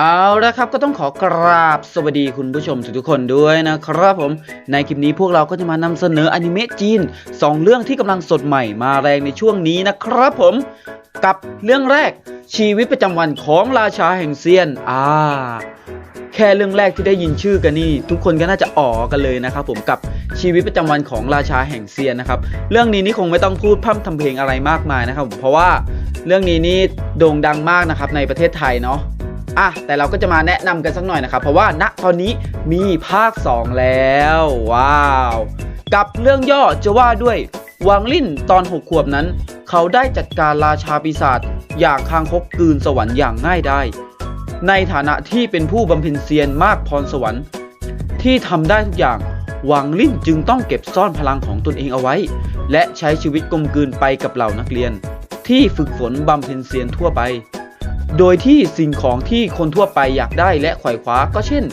เอาละครับก็ต้องขอกราบสวัสดีคุณผู้ชมทุกๆคนด้วยนะครับผมในคลิปนี้พวกเราก็จะมานำเสนออนิเมะจีน 2 เรื่องที่กำลังสดใหม่มาแรงในช่วงนี้นะครับผมกับเรื่องแรกชีวิตประจำวันของราชาแห่งเซียนอ่าแค่เรื่องแรกที่ได้ยินชื่อกันนี่ ทุกคนก็น่าจะอ๋อกันเลยนะครับผมกับชีวิตประจำวันของราชาแห่งเซียนนะครับเรื่องนี้นี่คงไม่ต้องพูดพร่ำทำเพลงอะไรมากมายนะครับผมเพราะว่าเรื่องนี้นี่โด่งดังมากนะครับในประเทศไทยเนาะ อะแต่เราก็จะมาแนะนำกันสักหน่อยนะครับ เพราะว่าณตอนนี้มีภาค 2 แล้วว้าว กับเรื่องย่อจะว่าด้วยวังลิ่นตอน6ขวบนั้น เขาได้จัดการราชาปีศาจอย่างคางคกกืนสวรรค์อย่างง่ายได้ ในฐานะที่เป็นผู้บำเพ็ญเซียนมากพรสวรรค์ ที่ทำได้ทุกอย่างวังลิ่นจึงต้องเก็บซ่อนพลังของตนเองเอาไว้ และใช้ชีวิตกลมกลืนไปกับเหล่านักเรียน ที่ฝึกฝนบำเพ็ญเซียนทั่วไป โดยที่สิ่งของที่คนทั่วไปอยากได้และไขว่คว้าก็เช่น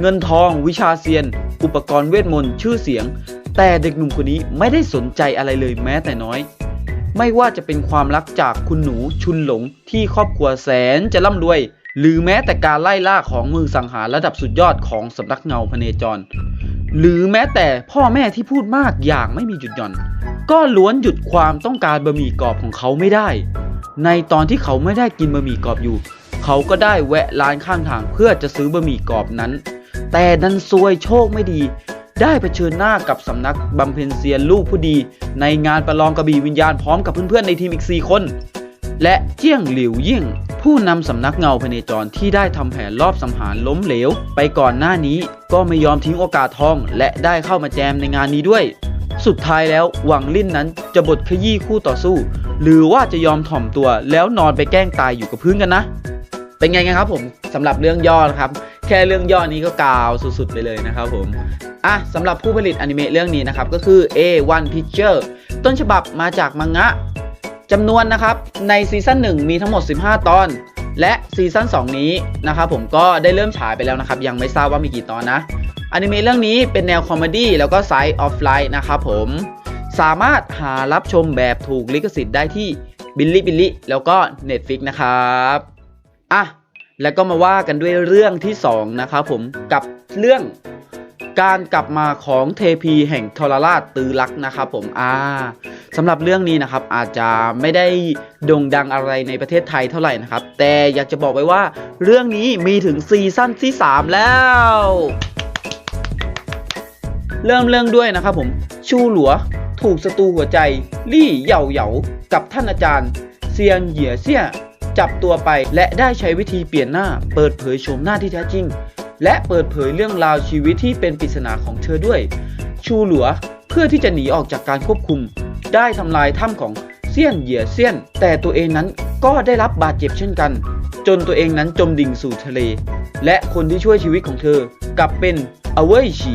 เงินทองวิชาเซียน อุปกรณ์เวทมนต์ชื่อเสียง แต่เด็กหนุ่มคนนี้ไม่ได้สนใจอะไรเลยแม้แต่น้อย ไม่ว่าจะเป็นความรักจากคุณหนูชุนหลงที่ครอบครัวแสนจะร่ำรวย หรือแม้แต่การไล่ล่าของมือสังหารระดับสุดยอดของสำนักเงาพเนจร หรือแม้แต่พ่อแม่ที่พูดมากอย่างไม่มีหยุดหย่อน ก็ล้วนหยุดความต้องการบะหมี่กรอบของเขาไม่ได้ ในตอนที่เขาไม่ได้กินบะหมี่กรอบอยู่ เขาก็ได้แวะร้านข้างทางเพื่อจะซื้อบะหมี่กรอบนั้น แต่ดันซวยโชคไม่ดี ได้เผชิญหน้ากับสำนักบำเพ็ญเซียนลูกผู้ดี ในงานประลองกระบี่วิญญาณพร้อมกับเพื่อนๆในทีมอีก 4 คน และเจี้ยงหลิวยิ่ง ผู้นำสำนักเงาพเนจรที่ได้ทำแผนรอบสังหารล้มเหลว ไปก่อนหน้านี้ก็ไม่ยอมทิ้งโอกาสทอง และได้เข้ามาแจมในงานนี้ด้วย สุดท้ายแล้วหวังลิ่นนั้นจะบทขยี้คู่ต่อสู้ หรือว่าจะยอมถ่อมตัวแล้วนอนไปแกล้งตายอยู่กับพื้นกันนะ เป็นไงกันครับผมสำหรับเรื่องย่อนะครับ แค่เรื่องย่อนี้ก็กาวสุดๆไปเลยนะครับผมอะสำหรับผู้ผลิตอนิเมะเรื่องนี้นะครับก็คือ A1 Picture ต้นฉบับมาจากมังงะจำนวนนะครับในซีซั่น1 มีทั้งหมด 15 ตอน และซีซั่น2 นี้นะครับผมก็ได้เริ่มฉายไปแล้วนะครับ ยังไม่ทราบว่ามีกี่ตอนนะ อนิเมะเรื่องนี้เป็นแนวคอมเมดี้แล้วก็ไซส์ออฟไลน์นะครับผม สามารถหารับชมแบบถูกลิขสิทธิ์ได้ที่บิลลี่บิลลี่แล้วก็ Netflix นะครับอะแล้วก็มาว่ากันด้วยเรื่องที่ 2 นะครับผมกับเรื่องการกลับมาของเทพีแห่งทรราชตือรักนะครับผมอ่าสำหรับเรื่องนี้นะครับอาจจะไม่ได้โด่งดังอะไรในประเทศไทยเท่าไหร่นะครับ แต่อยากจะบอกไว้ว่าเรื่องนี้มีถึงซีซั่นที่ 3 แล้ว เริ่มเรื่องด้วยนะครับผม ชูหลัว ถูกศัตรูหัวใจ ลี่เหย่าเหยากับท่านอาจารย์เซียงเหยียเซี่ยจับตัวไปและได้ใช้วิธีเปลี่ยนหน้า เปิดเผยโฉมหน้าที่แท้จริง และเปิดเผยเรื่องราวชีวิตที่เป็นปริศนาของเธอด้วย ชูหลัวเพื่อที่จะหนีออกจากการควบคุม ได้ทำลายถ้ำของเซียนเหยียเซียน แต่ตัวเองนั้นก็ได้รับบาดเจ็บเช่นกัน จนตัวเองนั้นจมดิ่งสู่ทะเล และคนที่ช่วยชีวิตของเธอกลับเป็นอเว่ยฉี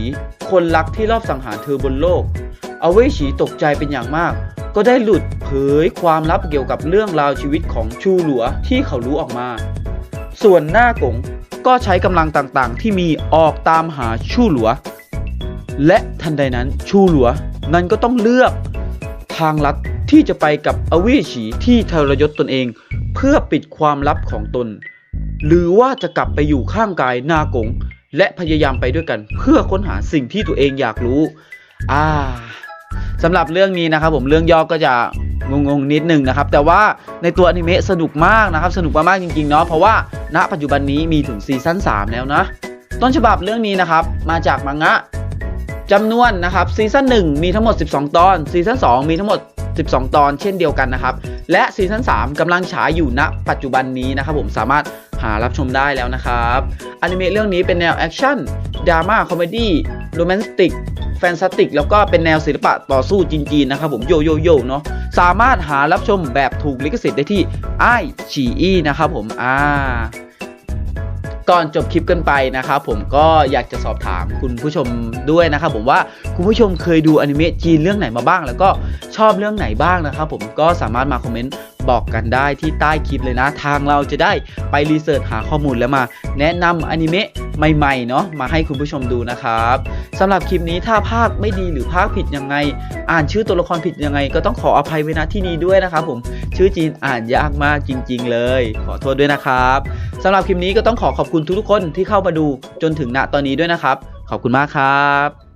คนรักที่รอบสังหารเธอบนโลกอเว่ยฉีตกใจเป็นอย่างมาก ก็ได้หลุดเผยความลับเกี่ยวกับเรื่องราวชีวิตของชูหลัวที่เขารู้ออกมา ส่วนหน้ากงก็ใช้กำลังต่างๆ ที่มีออกตามหาชูหลัว และทันใดนั้นชูหลัวนั้นก็ต้องเลือกทางลัดที่จะไปกับอว่ฉีที่ทรยศตนเอง เพื่อปิดความลับของตน หรือว่าจะกลับไปอยู่ข้างกายนากง และพยายามไปด้วยกัน เพื่อค้นหาสิ่งที่ตัวเองอยากรู้ อ่าสำหรับเรื่องนี้นะครับผมเรื่องย่อก็จะงงๆนิดนึงนะครับ แต่ว่าในตัวอนิเมะสนุกมากนะครับ สนุกมากๆจริงๆเนาะเพราะว่าณปัจจุบันนี้มีถึงซีซั่น3 แล้วนะ ต้นฉบับเรื่องนี้นะครับ มาจากมังงะจำนวนนะครับซีซั่น1 มีทั้งหมด 12 ตอนซีซั่น2 มีทั้งหมด 12 ตอนเช่นเดียวกันนะครับ และซีซั่น3กำลังฉายอยู่ณปัจจุบันนี้นะครับผมสามารถ หารับชมได้แล้วนะครับอนิเมะเรื่องนี้เป็นแนวแอคชั่นดราม่าคอมเมดี้โรแมนติกแฟนตาติก แล้วก็เป็นแนวศิลปะต่อสู้จีนๆนะครับผมโยโยโยเนาะสามารถหารับชมแบบถูกลิขสิทธิ์ได้ที่ไอฉีอีนะครับผมอ่าก่อนจบคลิปกันไปนะครับผมก็อยากจะสอบถามคุณผู้ชมด้วยนะครับผมว่าคุณผู้ชมเคยดูอนิเมะจีนเรื่องไหนมาบ้าง แล้วก็ชอบเรื่องไหนบ้างนะครับผมก็สามารถมาคอมเมนต์ บอกกันได้ที่ใต้คลิปเลยนะ ทางเราจะได้ไปรีเสิร์ชหาข้อมูลแล้วมา แนะนำอนิเมะใหม่ๆเนาะมาให้คุณผู้ชมดูนะครับสำหรับคลิปนี้ถ้าภาคไม่ดีหรือภาคผิดยังไง อ่านชื่อตัวละครผิดยังไง ก็ต้องขออภัยไว้ณที่นี้ด้วยนะครับผมชื่อจีนอ่านยากมากจริง ๆ เลย ขอโทษด้วยนะครับสำหรับคลิปนี้ก็ต้องขอขอบคุณทุกๆคนที่เข้ามาดูจนถึงณตอนนี้ด้วยนะครับ ขอบคุณมากครับ